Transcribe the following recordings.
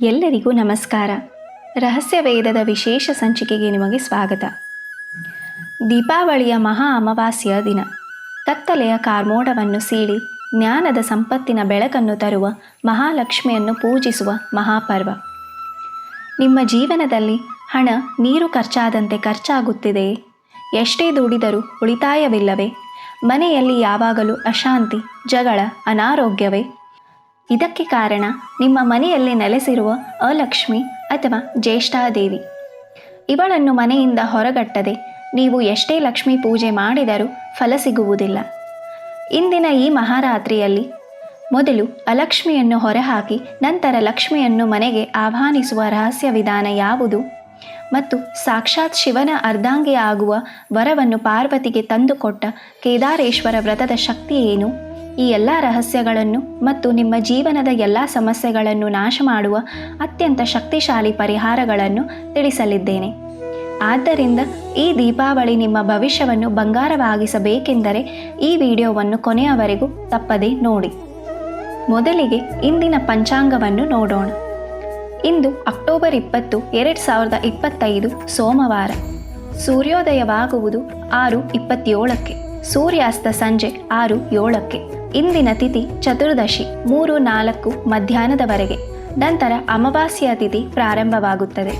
ಎಲ್ಲರಿಗೂ ನಮಸ್ಕಾರ. ರಹಸ್ಯ ವೇದದ ವಿಶೇಷ ಸಂಚಿಕೆಗೆ ನಿಮಗೆ ಸ್ವಾಗತ. ದೀಪಾವಳಿಯ ಮಹಾ ಅಮಾವಾಸ್ಯೆಯ ದಿನ. ಕತ್ತಲೆಯ ಕಾರ್ಮೋಡವನ್ನು ಸೀಳಿ ಜ್ಞಾನದ ಸಂಪತ್ತಿನ ಬೆಳಕನ್ನು ತರುವ ಮಹಾಲಕ್ಷ್ಮಿಯನ್ನು ಪೂಜಿಸುವ ಮಹಾಪರ್ವ. ನಿಮ್ಮ ಜೀವನದಲ್ಲಿ ಹಣ, ನೀರು ಖರ್ಚಾದಂತೆ ಖರ್ಚಾಗುತ್ತಿದೆಯೇ ಎಷ್ಟೇ ದುಡಿದರೂ ಉಳಿತಾಯವಿಲ್ಲವೇ? ಮನೆಯಲ್ಲಿ ಯಾವಾಗಲೂ ಅಶಾಂತಿ, ಜಗಳ, ಅನಾರೋಗ್ಯವೇ? ಇದಕ್ಕೆ ಕಾರಣ ನಿಮ್ಮ ಮನೆಯಲ್ಲಿ ನೆಲೆಸಿರುವ ಅಲಕ್ಷ್ಮಿ ಅಥವಾ ಜ್ಯೇಷ್ಠಾದೇವಿ. ಇವಳನ್ನು ಮನೆಯಿಂದ ಹೊರಗಟ್ಟದೆ ನೀವು ಎಷ್ಟೇ ಲಕ್ಷ್ಮಿ ಪೂಜೆ ಮಾಡಿದರೂ ಫಲ ಸಿಗುವುದಿಲ್ಲ. ಇಂದಿನ ಈ ಮಹಾರಾತ್ರಿಯಲ್ಲಿ ಮೊದಲು ಅಲಕ್ಷ್ಮಿಯನ್ನು ಹೊರಹಾಕಿ ನಂತರ ಲಕ್ಷ್ಮಿಯನ್ನು ಮನೆಗೆ ಆಹ್ವಾನಿಸುವ ರಹಸ್ಯ ವಿಧಾನ ಯಾವುದು? ಮತ್ತು ಸಾಕ್ಷಾತ್ ಶಿವನ ಅರ್ಧಾಂಗಿ ಆಗುವ ವರವನ್ನು ಪಾರ್ವತಿಗೆ ತಂದುಕೊಟ್ಟ ಕೇದಾರೇಶ್ವರ ವ್ರತದ ಶಕ್ತಿ ಏನು? ಈ ಎಲ್ಲ ರಹಸ್ಯಗಳನ್ನು ಮತ್ತು ನಿಮ್ಮ ಜೀವನದ ಎಲ್ಲ ಸಮಸ್ಯೆಗಳನ್ನು ನಾಶ ಮಾಡುವ ಅತ್ಯಂತ ಶಕ್ತಿಶಾಲಿ ಪರಿಹಾರಗಳನ್ನು ತಿಳಿಸಲಿದ್ದೇನೆ. ಆದ್ದರಿಂದ ಈ ದೀಪಾವಳಿ ನಿಮ್ಮ ಭವಿಷ್ಯವನ್ನು ಬಂಗಾರವಾಗಿಸಬೇಕೆಂದರೆ ಈ ವಿಡಿಯೋವನ್ನು ಕೊನೆಯವರೆಗೂ ತಪ್ಪದೆ ನೋಡಿ. ಮೊದಲಿಗೆ ಇಂದಿನ ಪಂಚಾಂಗವನ್ನು ನೋಡೋಣ. ಇಂದು ಅಕ್ಟೋಬರ್ ಇಪ್ಪತ್ತು, ಎರಡು ಸಾವಿರದ ಇಪ್ಪತ್ತೈದು ಸೋಮವಾರ. ಸೂರ್ಯೋದಯವಾಗುವುದು ಆರು ಇಪ್ಪತ್ತೇಳಕ್ಕೆ. ಸೂರ್ಯಾಸ್ತ ಸಂಜೆ ಆರು ಏಳಕ್ಕೆ. ಇಂದಿನ ತಿಥಿ ಚತುರ್ದಶಿ, ಮೂರು ನಾಲ್ಕು ಮಧ್ಯಾಹ್ನದವರೆಗೆ. ನಂತರ ಅಮಾವಾಸ್ಯ ತಿಥಿ ಪ್ರಾರಂಭವಾಗುತ್ತದೆ.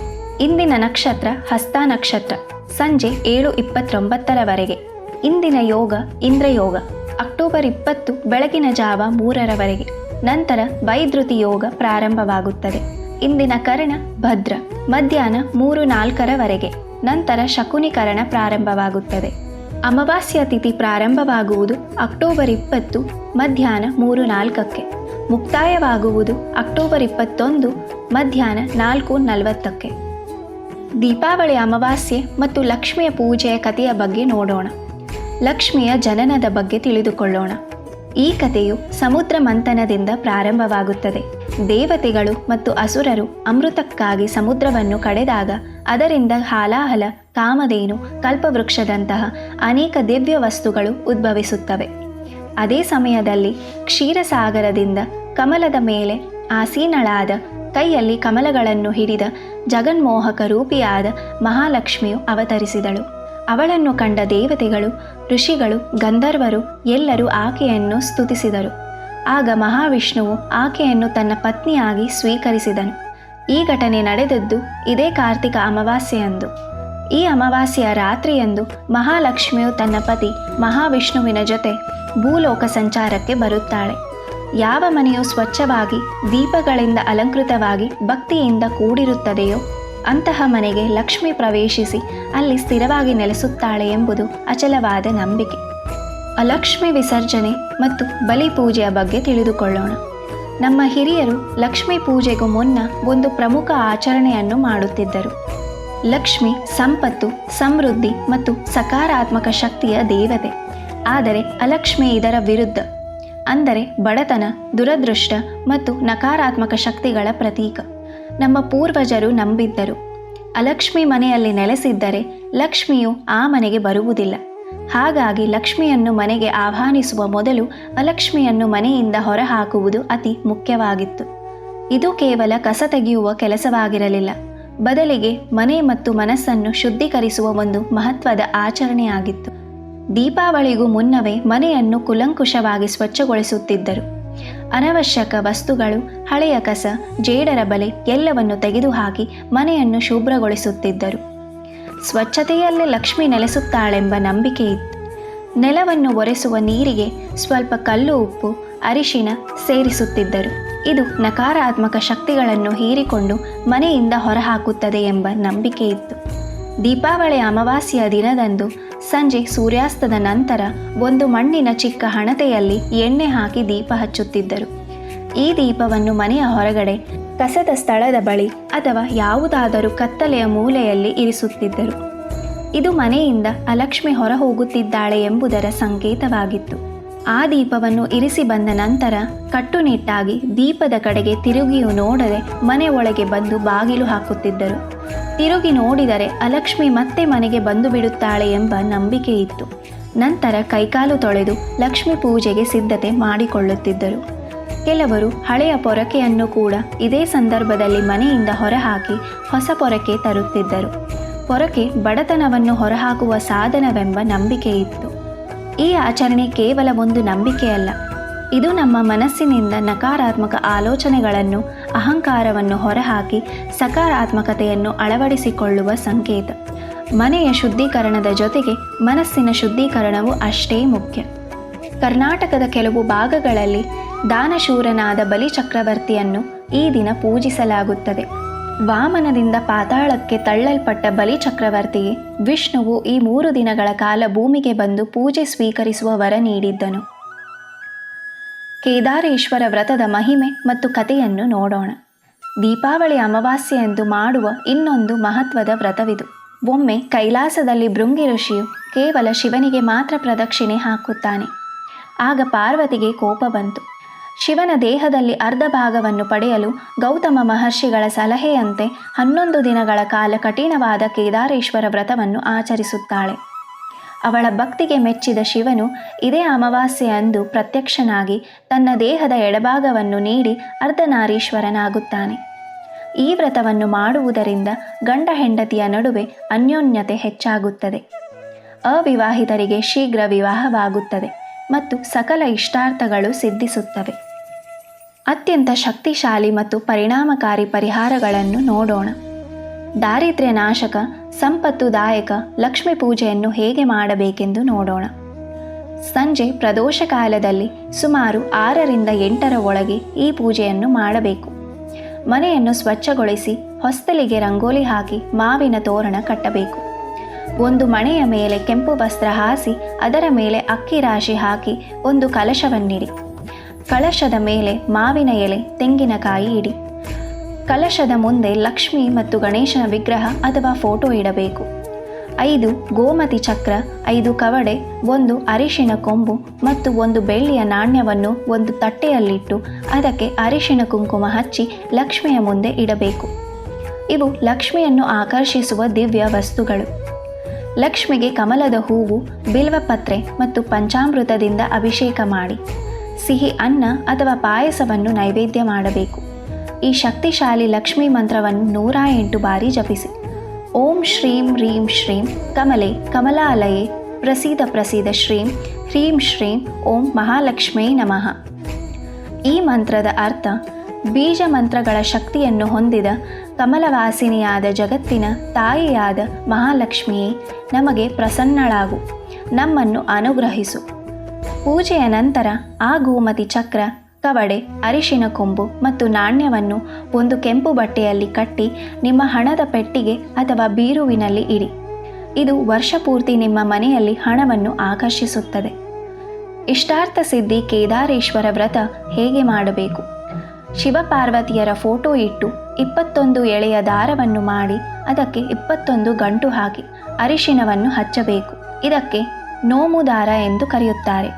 ಇಂದಿನ ನಕ್ಷತ್ರ ಹಸ್ತ ನಕ್ಷತ್ರ, ಸಂಜೆ ಏಳು ಇಪ್ಪತ್ತೊಂಬತ್ತರವರೆಗೆ. ಇಂದಿನ ಯೋಗ ಇಂದ್ರಯೋಗ, ಅಕ್ಟೋಬರ್ ಇಪ್ಪತ್ತು ಬೆಳಗಿನ ಜಾವ ಮೂರರವರೆಗೆ. ನಂತರ ವೈದ್ರುತಿ ಯೋಗ ಪ್ರಾರಂಭವಾಗುತ್ತದೆ. ಇಂದಿನ ಕರ್ಣ ಭದ್ರ, ಮಧ್ಯಾಹ್ನ ಮೂರು ನಾಲ್ಕರವರೆಗೆ. ನಂತರ ಶಕುನೀಕರಣ ಪ್ರಾರಂಭವಾಗುತ್ತದೆ. ಅಮಾವಾಸ್ಯ ತಿಥಿ ಪ್ರಾರಂಭವಾಗುವುದು ಅಕ್ಟೋಬರ್ ಇಪ್ಪತ್ತು, ಮಧ್ಯಾಹ್ನ ಮೂರು ನಾಲ್ಕಕ್ಕೆ. ಮುಕ್ತಾಯವಾಗುವುದು ಅಕ್ಟೋಬರ್ ಇಪ್ಪತ್ತೊಂದು, ಮಧ್ಯಾಹ್ನ ನಾಲ್ಕು ನಲವತ್ತಕ್ಕೆ. ದೀಪಾವಳಿ ಅಮಾವಾಸ್ಯೆ ಮತ್ತು ಲಕ್ಷ್ಮಿಯ ಪೂಜೆಯ ಕಥೆಯ ಬಗ್ಗೆ ನೋಡೋಣ. ಲಕ್ಷ್ಮಿಯ ಜನನದ ಬಗ್ಗೆ ತಿಳಿದುಕೊಳ್ಳೋಣ. ಈ ಕಥೆಯು ಸಮುದ್ರ ಮಂಥನದಿಂದ ಪ್ರಾರಂಭವಾಗುತ್ತದೆ. ದೇವತೆಗಳು ಮತ್ತು ಅಸುರರು ಅಮೃತಕ್ಕಾಗಿ ಸಮುದ್ರವನ್ನು ಕಡೆದಾಗ ಅದರಿಂದ ಹಾಲಾಹಲ, ಕಾಮಧೇನು, ಕಲ್ಪವೃಕ್ಷದಂತಹ ಅನೇಕ ದಿವ್ಯ ವಸ್ತುಗಳು ಉದ್ಭವಿಸುತ್ತವೆ. ಅದೇ ಸಮಯದಲ್ಲಿ ಕ್ಷೀರಸಾಗರದಿಂದ ಕಮಲದ ಮೇಲೆ ಆಸೀನಳಾದ ಕೈಯಲ್ಲಿ ಕಮಲಗಳನ್ನು ಹಿಡಿದ ಜಗನ್ಮೋಹಕ ರೂಪಿಯಾದ ಮಹಾಲಕ್ಷ್ಮಿಯು ಅವತರಿಸಿದಳು. ಅವಳನ್ನು ಕಂಡ ದೇವತೆಗಳು, ಋಷಿಗಳು, ಗಂಧರ್ವರು ಎಲ್ಲರೂ ಆಕೆಯನ್ನು ಸ್ತುತಿಸಿದರು. ಆಗ ಮಹಾವಿಷ್ಣುವು ಆಕೆಯನ್ನು ತನ್ನ ಪತ್ನಿಯಾಗಿ ಸ್ವೀಕರಿಸಿದನು. ಈ ಘಟನೆ ನಡೆದದ್ದು ಇದೇ ಕಾರ್ತಿಕ ಅಮಾವಾಸ್ಯೆಯಂದು. ಈ ಅಮಾವಾಸ್ಯೆಯ ರಾತ್ರಿಯಂದು ಮಹಾಲಕ್ಷ್ಮಿಯು ತನ್ನ ಪತಿ ಮಹಾವಿಷ್ಣುವಿನ ಜೊತೆ ಭೂಲೋಕ ಸಂಚಾರಕ್ಕೆ ಬರುತ್ತಾಳೆ. ಯಾವ ಮನೆಯು ಸ್ವಚ್ಛವಾಗಿ, ದೀಪಗಳಿಂದ ಅಲಂಕೃತವಾಗಿ ಭಕ್ತಿಯಿಂದ ಕೂಡಿರುತ್ತದೆಯೋ ಅಂತಹ ಮನೆಗೆ ಲಕ್ಷ್ಮಿ ಪ್ರವೇಶಿಸಿ ಅಲ್ಲಿ ಸ್ಥಿರವಾಗಿ ನೆಲೆಸುತ್ತಾಳೆ ಎಂಬುದು ಅಚಲವಾದ ನಂಬಿಕೆ. ಅಲಕ್ಷ್ಮಿ ವಿಸರ್ಜನೆ ಮತ್ತು ಬಲಿ ಪೂಜೆಯ ಬಗ್ಗೆ ತಿಳಿದುಕೊಳ್ಳೋಣ. ನಮ್ಮ ಹಿರಿಯರು ಲಕ್ಷ್ಮಿ ಪೂಜೆಗೂ ಮುನ್ನ ಒಂದು ಪ್ರಮುಖ ಆಚರಣೆಯನ್ನು ಮಾಡುತ್ತಿದ್ದರು. ಲಕ್ಷ್ಮಿ ಸಂಪತ್ತು, ಸಮೃದ್ಧಿ ಮತ್ತು ಸಕಾರಾತ್ಮಕ ಶಕ್ತಿಯ ದೇವತೆ. ಆದರೆ ಅಲಕ್ಷ್ಮಿ ಇದರ ವಿರುದ್ಧ. ಅಂದರೆ ಬಡತನ, ದುರದೃಷ್ಟ ಮತ್ತು ನಕಾರಾತ್ಮಕ ಶಕ್ತಿಗಳ ಪ್ರತೀಕ. ನಮ್ಮ ಪೂರ್ವಜರು ನಂಬಿದ್ದರು. ಅಲಕ್ಷ್ಮಿ ಮನೆಯಲ್ಲಿ ನೆಲೆಸಿದ್ದರೆ ಲಕ್ಷ್ಮಿಯು ಆ ಮನೆಗೆ ಬರುವುದಿಲ್ಲ. ಹಾಗಾಗಿ ಲಕ್ಷ್ಮಿಯನ್ನು ಮನೆಗೆ ಆಹ್ವಾನಿಸುವ ಮೊದಲು ಅಲಕ್ಷ್ಮಿಯನ್ನು ಮನೆಯಿಂದ ಹೊರಹಾಕುವುದು ಅತಿ ಮುಖ್ಯವಾಗಿತ್ತು. ಇದು ಕೇವಲ ಕಸ ತೆಗೆಯುವ ಕೆಲಸವಾಗಿರಲಿಲ್ಲ. ಬದಲಿಗೆ ಮನೆ ಮತ್ತು ಮನಸ್ಸನ್ನು ಶುದ್ಧೀಕರಿಸುವ ಒಂದು ಮಹತ್ವದ ಆಚರಣೆಯಾಗಿತ್ತು. ದೀಪಾವಳಿಗೂ ಮುನ್ನವೇ ಮನೆಯನ್ನು ಕುಲಂಕುಷವಾಗಿ ಸ್ವಚ್ಛಗೊಳಿಸುತ್ತಿದ್ದರು. ಅನವಶ್ಯಕ ವಸ್ತುಗಳು, ಹಳೆಯ ಕಸ, ಜೇಡರ ಬಲೆ ಎಲ್ಲವನ್ನು ತೆಗೆದುಹಾಕಿ ಮನೆಯನ್ನು ಶುಭ್ರಗೊಳಿಸುತ್ತಿದ್ದರು. ಸ್ವಚ್ಛತೆಯಲ್ಲೇ ಲಕ್ಷ್ಮಿ ನೆಲೆಸುತ್ತಾಳೆಂಬ ನಂಬಿಕೆ ಇತ್ತು. ನೆಲವನ್ನು ಒರೆಸುವ ನೀರಿಗೆ ಸ್ವಲ್ಪ ಕಲ್ಲು ಉಪ್ಪು, ಅರಿಶಿನ ಸೇರಿಸುತ್ತಿದ್ದರು. ಇದು ನಕಾರಾತ್ಮಕ ಶಕ್ತಿಗಳನ್ನು ಹೀರಿಕೊಂಡು ಮನೆಯಿಂದ ಹೊರಹಾಕುತ್ತದೆ ಎಂಬ ನಂಬಿಕೆ ಇತ್ತು. ದೀಪಾವಳಿ ಅಮಾವಾಸ್ಯೆಯ ದಿನದಂದು ಸಂಜೆ ಸೂರ್ಯಾಸ್ತದ ನಂತರ ಒಂದು ಮಣ್ಣಿನ ಚಿಕ್ಕ ಹಣತೆಯಲ್ಲಿ ಎಣ್ಣೆ ಹಾಕಿ ದೀಪ ಹಚ್ಚುತ್ತಿದ್ದರು. ಈ ದೀಪವನ್ನು ಮನೆಯ ಹೊರಗಡೆ ಕಸದ ಸ್ಥಳದ ಬಳಿ ಅಥವಾ ಯಾವುದಾದರೂ ಕತ್ತಲೆಯ ಮೂಲೆಯಲ್ಲಿ ಇರಿಸುತ್ತಿದ್ದರು. ಇದು ಮನೆಯಿಂದ ಅಲಕ್ಷ್ಮಿ ಹೊರ ಹೋಗುತ್ತಿದ್ದಾಳೆ ಎಂಬುದರ ಸಂಕೇತವಾಗಿತ್ತು. ಆ ದೀಪವನ್ನು ಇರಿಸಿ ಬಂದ ನಂತರ ಕಟ್ಟುನಿಟ್ಟಾಗಿ ದೀಪದ ಕಡೆಗೆ ತಿರುಗಿಯು ನೋಡದೆ ಮನೆ ಒಳಗೆ ಬಂದು ಬಾಗಿಲು ಹಾಕುತ್ತಿದ್ದರು. ತಿರುಗಿ ನೋಡಿದರೆ ಅಲಕ್ಷ್ಮಿ ಮತ್ತೆ ಮನೆಗೆ ಬಂದು ಬಿಡುತ್ತಾಳೆ ಎಂಬ ನಂಬಿಕೆ ಇತ್ತು ನಂತರ ಕೈಕಾಲು ತೊಳೆದು ಲಕ್ಷ್ಮಿ ಪೂಜೆಗೆ ಸಿದ್ಧತೆ ಮಾಡಿಕೊಳ್ಳುತ್ತಿದ್ದರು. ಕೆಲವರು ಹಳೆಯ ಪೊರಕೆಯನ್ನು ಕೂಡ ಇದೇ ಸಂದರ್ಭದಲ್ಲಿ ಮನೆಯಿಂದ ಹೊರಹಾಕಿ ಹೊಸ ಪೊರಕೆ ತರುತ್ತಿದ್ದರು. ಪೊರಕೆ ಬಡತನವನ್ನು ಹೊರಹಾಕುವ ಸಾಧನವೆಂಬ ನಂಬಿಕೆ ಇತ್ತು. ಈ ಆಚರಣೆ ಕೇವಲ ಒಂದು ನಂಬಿಕೆಯಲ್ಲ. ಇದು ನಮ್ಮ ಮನಸ್ಸಿನಿಂದ ನಕಾರಾತ್ಮಕ ಆಲೋಚನೆಗಳನ್ನು, ಅಹಂಕಾರವನ್ನು ಹೊರಹಾಕಿ ಸಕಾರಾತ್ಮಕತೆಯನ್ನು ಅಳವಡಿಸಿಕೊಳ್ಳುವ ಸಂಕೇತ. ಮನೆಯ ಶುದ್ಧೀಕರಣದ ಜೊತೆಗೆ ಮನಸ್ಸಿನ ಶುದ್ಧೀಕರಣವು ಅಷ್ಟೇ ಮುಖ್ಯ. ಕರ್ನಾಟಕದ ಕೆಲವು ಭಾಗಗಳಲ್ಲಿ ದಾನಶೂರನಾದ ಬಲಿಚಕ್ರವರ್ತಿಯನ್ನು ಈ ದಿನ ಪೂಜಿಸಲಾಗುತ್ತದೆ. ವಾಮನದಿಂದ ಪಾತಾಳಕ್ಕೆ ತಳ್ಳಲ್ಪಟ್ಟ ಬಲಿಚಕ್ರವರ್ತಿಗೆ ವಿಷ್ಣುವು ಈ ಮೂರು ದಿನಗಳ ಕಾಲ ಭೂಮಿಗೆ ಬಂದು ಪೂಜೆ ಸ್ವೀಕರಿಸುವ ವರ ನೀಡಿದ್ದನು. ಕೇದಾರೇಶ್ವರ ವ್ರತದ ಮಹಿಮೆ ಮತ್ತು ಕಥೆಯನ್ನು ನೋಡೋಣ. ದೀಪಾವಳಿ ಅಮಾವಾಸ್ಯೆಯಂದು ಮಾಡುವ ಇನ್ನೊಂದು ಮಹತ್ವದ ವ್ರತವಿದು. ಒಮ್ಮೆ ಕೈಲಾಸದಲ್ಲಿ ಭೃಂಗಿ ಋಷಿಯು ಕೇವಲ ಶಿವನಿಗೆ ಮಾತ್ರ ಪ್ರದಕ್ಷಿಣೆ ಹಾಕುತ್ತಾನೆ. ಆಗ ಪಾರ್ವತಿಗೆ ಕೋಪ ಬಂತು. ಶಿವನ ದೇಹದಲ್ಲಿ ಅರ್ಧ ಭಾಗವನ್ನು ಪಡೆಯಲು ಗೌತಮ ಮಹರ್ಷಿಗಳ ಸಲಹೆಯಂತೆ ಹನ್ನೊಂದು ದಿನಗಳ ಕಾಲ ಕಠಿಣವಾದ ಕೇದಾರೇಶ್ವರ ವ್ರತವನ್ನು ಆಚರಿಸುತ್ತಾಳೆ. ಅವಳ ಭಕ್ತಿಗೆ ಮೆಚ್ಚಿದ ಶಿವನು ಇದೇ ಅಮಾವಾಸ್ಯೆಯಂದು ಪ್ರತ್ಯಕ್ಷನಾಗಿ ತನ್ನ ದೇಹದ ಎಡಭಾಗವನ್ನು ನೀಡಿ ಅರ್ಧನಾರೀಶ್ವರನಾಗುತ್ತಾನೆ. ಈ ವ್ರತವನ್ನು ಮಾಡುವುದರಿಂದ ಗಂಡ ಹೆಂಡತಿಯ ನಡುವೆ ಅನ್ಯೋನ್ಯತೆ ಹೆಚ್ಚಾಗುತ್ತದೆ. ಅವಿವಾಹಿತರಿಗೆ ಶೀಘ್ರ ವಿವಾಹವಾಗುತ್ತದೆ. ಮತ್ತು ಸಕಲ ಇಷ್ಟಾರ್ಥಗಳು ಸಿದ್ಧಿಸುತ್ತವೆ. ಅತ್ಯಂತ ಶಕ್ತಿಶಾಲಿ ಮತ್ತು ಪರಿಣಾಮಕಾರಿ ಪರಿಹಾರಗಳನ್ನು ನೋಡೋಣ. ದಾರಿದ್ರ್ಯ ನಾಶಕ ಸಂಪತ್ತುದಾಯಕ ಲಕ್ಷ್ಮಿ ಪೂಜೆಯನ್ನು ಹೇಗೆ ಮಾಡಬೇಕೆಂದು ನೋಡೋಣ. ಸಂಜೆ ಪ್ರದೋಷ ಕಾಲದಲ್ಲಿ ಸುಮಾರು ಆರರಿಂದ ಎಂಟರ ಒಳಗೆ ಈ ಪೂಜೆಯನ್ನು ಮಾಡಬೇಕು. ಮನೆಯನ್ನು ಸ್ವಚ್ಛಗೊಳಿಸಿ, ಹೊಸ್ತಲಿಗೆ ರಂಗೋಲಿ ಹಾಕಿ ಮಾವಿನ ತೋರಣ ಕಟ್ಟಬೇಕು. ಒಂದು ಮಣೆಯ ಮೇಲೆ ಕೆಂಪು ವಸ್ತ್ರ ಹಾಸಿ, ಅದರ ಮೇಲೆ ಅಕ್ಕಿ ರಾಶಿ ಹಾಕಿ ಒಂದು ಕಲಶವನ್ನಿಡಿ. ಕಳಶದ ಮೇಲೆ ಮಾವಿನ ಎಲೆ, ತೆಂಗಿನಕಾಯಿ ಇಡಿ. ಕಲಶದ ಮುಂದೆ ಲಕ್ಷ್ಮಿ ಮತ್ತು ಗಣೇಶನ ವಿಗ್ರಹ ಅಥವಾ ಫೋಟೋ ಇಡಬೇಕು. ಐದು, ಗೋಮತಿ ಚಕ್ರ, ಐದು ಕವಡೆ, ಒಂದು ಅರಿಶಿನ ಕೊಂಬು ಮತ್ತು ಒಂದು ಬೆಳ್ಳಿಯ ನಾಣ್ಯವನ್ನು ಒಂದು ತಟ್ಟೆಯಲ್ಲಿಟ್ಟು ಅದಕ್ಕೆ ಅರಿಶಿನ ಕುಂಕುಮ ಹಚ್ಚಿ ಲಕ್ಷ್ಮಿಯ ಮುಂದೆ ಇಡಬೇಕು. ಇವು ಲಕ್ಷ್ಮಿಯನ್ನು ಆಕರ್ಷಿಸುವ ದಿವ್ಯ ವಸ್ತುಗಳು. ಲಕ್ಷ್ಮಿಗೆ ಕಮಲದ ಹೂವು, ಬಿಲ್ವಪತ್ರೆ ಮತ್ತು ಪಂಚಾಮೃತದಿಂದ ಅಭಿಷೇಕ ಮಾಡಿ. ಸಿಹಿ ಅನ್ನ ಅಥವಾ ಪಾಯಸವನ್ನು ನೈವೇದ್ಯ ಮಾಡಬೇಕು. ಈ ಶಕ್ತಿಶಾಲಿ ಲಕ್ಷ್ಮಿ ಮಂತ್ರವನ್ನು ನೂರ ಎಂಟು ಬಾರಿ ಜಪಿಸಿ. ಓಂ ಶ್ರೀಂ ರೀಂ ಶ್ರೀಂ ಕಮಲೆ ಕಮಲಾಲಯೇ ಪ್ರಸೀದ ಪ್ರಸೀದ ಶ್ರೀಂ ಹ್ರೀಂ ಶ್ರೀಂ ಓಂ ಮಹಾಲಕ್ಷ್ಮೇ ನಮಃ. ಈ ಮಂತ್ರದ ಅರ್ಥ ಬೀಜ ಮಂತ್ರಗಳ ಶಕ್ತಿಯನ್ನು ಹೊಂದಿದ ಕಮಲವಾಸಿನಿಯಾದ ಜಗತ್ತಿನ ತಾಯಿಯಾದ ಮಹಾಲಕ್ಷ್ಮಿಯೇ, ನಮಗೆ ಪ್ರಸನ್ನಳಾಗು. ನಮ್ಮನ್ನು ಅನುಗ್ರಹಿಸು. ಪೂಜೆಯ ನಂತರ ಆ ಗೋಮತಿ ಚಕ್ರ, ಕವಡೆ, ಅರಿಶಿನ ಕೊಂಬು ಮತ್ತು ನಾಣ್ಯವನ್ನು ಒಂದು ಕೆಂಪು ಬಟ್ಟೆಯಲ್ಲಿ ಕಟ್ಟಿ ನಿಮ್ಮ ಹಣದ ಪೆಟ್ಟಿಗೆ ಅಥವಾ ಬೀರುವಿನಲ್ಲಿ ಇಡಿ. ಇದು ವರ್ಷಪೂರ್ತಿ ನಿಮ್ಮ ಮನೆಯಲ್ಲಿ ಹಣವನ್ನು ಆಕರ್ಷಿಸುತ್ತದೆ. ಇಷ್ಟಾರ್ಥ ಸಿದ್ಧಿ ಕೇದಾರೇಶ್ವರ ವ್ರತ ಹೇಗೆ ಮಾಡಬೇಕು? ಶಿವಪಾರ್ವತಿಯರ ಫೋಟೋ ಇಟ್ಟು ಇಪ್ಪತ್ತೊಂದು ಎಳೆಯ ದಾರವನ್ನು ಮಾಡಿ, ಅದಕ್ಕೆ ಇಪ್ಪತ್ತೊಂದು ಗಂಟು ಹಾಕಿ ಅರಿಶಿನವನ್ನು ಹಚ್ಚಬೇಕು. ಇದಕ್ಕೆ ನೋಮು ದಾರ ಎಂದು ಕರೆಯುತ್ತಾರೆ.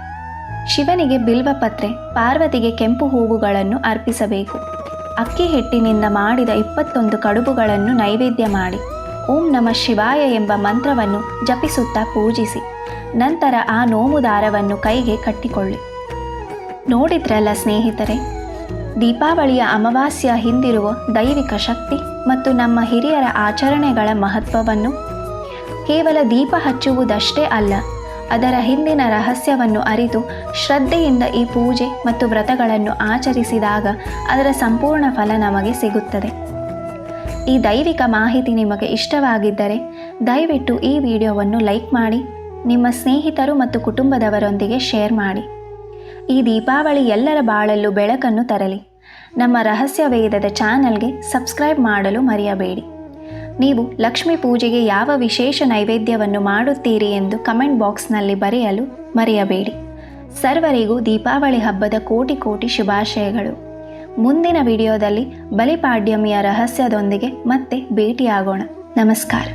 ಶಿವನಿಗೆ ಬಿಲ್ವಪತ್ರೆ, ಪಾರ್ವತಿಗೆ ಕೆಂಪು ಹೂವುಗಳನ್ನು ಅರ್ಪಿಸಬೇಕು. ಅಕ್ಕಿ ಹಿಟ್ಟಿನಿಂದ ಮಾಡಿದ ಇಪ್ಪತ್ತೊಂದು ಕಡುಬುಗಳನ್ನು ನೈವೇದ್ಯ ಮಾಡಿ, ಓಂ ನಮ ಶಿವಾಯ ಎಂಬ ಮಂತ್ರವನ್ನು ಜಪಿಸುತ್ತಾ ಪೂಜಿಸಿ, ನಂತರ ಆ ನೋಮು ದಾರವನ್ನು ಕೈಗೆ ಕಟ್ಟಿಕೊಳ್ಳಿ. ನೋಡಿದ್ರಲ್ಲ ಸ್ನೇಹಿತರೆ ದೀಪಾವಳಿಯ ಅಮಾವಾಸ್ಯ ಹಿಂದಿರುವ ದೈವಿಕ ಶಕ್ತಿ ಮತ್ತು ನಮ್ಮ ಹಿರಿಯರ ಆಚರಣೆಗಳ ಮಹತ್ವವನ್ನು. ಕೇವಲ ದೀಪ ಹಚ್ಚುವುದಷ್ಟೇ ಅಲ್ಲ, ಅದರ ಹಿಂದಿನ ರಹಸ್ಯವನ್ನು ಅರಿತು ಶ್ರದ್ಧೆಯಿಂದ ಈ ಪೂಜೆ ಮತ್ತು ವ್ರತಗಳನ್ನು ಆಚರಿಸಿದಾಗ ಅದರ ಸಂಪೂರ್ಣ ಫಲ ನಮಗೆ ಸಿಗುತ್ತದೆ. ಈ ದೈವಿಕ ಮಾಹಿತಿ ನಿಮಗೆ ಇಷ್ಟವಾಗಿದ್ದರೆ ದಯವಿಟ್ಟು ಈ ವಿಡಿಯೋವನ್ನು ಲೈಕ್ ಮಾಡಿ, ನಿಮ್ಮ ಸ್ನೇಹಿತರು ಮತ್ತು ಕುಟುಂಬದವರೊಂದಿಗೆ ಶೇರ್ ಮಾಡಿ. ಈ ದೀಪಾವಳಿ ಎಲ್ಲರ ಬಾಳಲ್ಲೂ ಬೆಳಕನ್ನು ತರಲಿ. ನಮ್ಮ ರಹಸ್ಯ ವೇದದ ಚಾನಲ್ಗೆ ಸಬ್ಸ್ಕ್ರೈಬ್ ಮಾಡಲು ಮರೆಯಬೇಡಿ. ನೀವು ಲಕ್ಷ್ಮೀ ಪೂಜೆಗೆ ಯಾವ ವಿಶೇಷ ನೈವೇದ್ಯವನ್ನು ಮಾಡುತ್ತೀರಿ ಎಂದು ಕಮೆಂಟ್ ಬಾಕ್ಸ್ನಲ್ಲಿ ಬರೆಯಲು ಮರೆಯಬೇಡಿ. ಸರ್ವರಿಗೂ ದೀಪಾವಳಿ ಹಬ್ಬದ ಕೋಟಿ ಕೋಟಿ ಶುಭಾಶಯಗಳು. ಮುಂದಿನ ವಿಡಿಯೋದಲ್ಲಿ ಬಲಿಪಾಡ್ಯಮಿಯ ರಹಸ್ಯದೊಂದಿಗೆ ಮತ್ತೆ ಭೇಟಿಯಾಗೋಣ. ನಮಸ್ಕಾರ.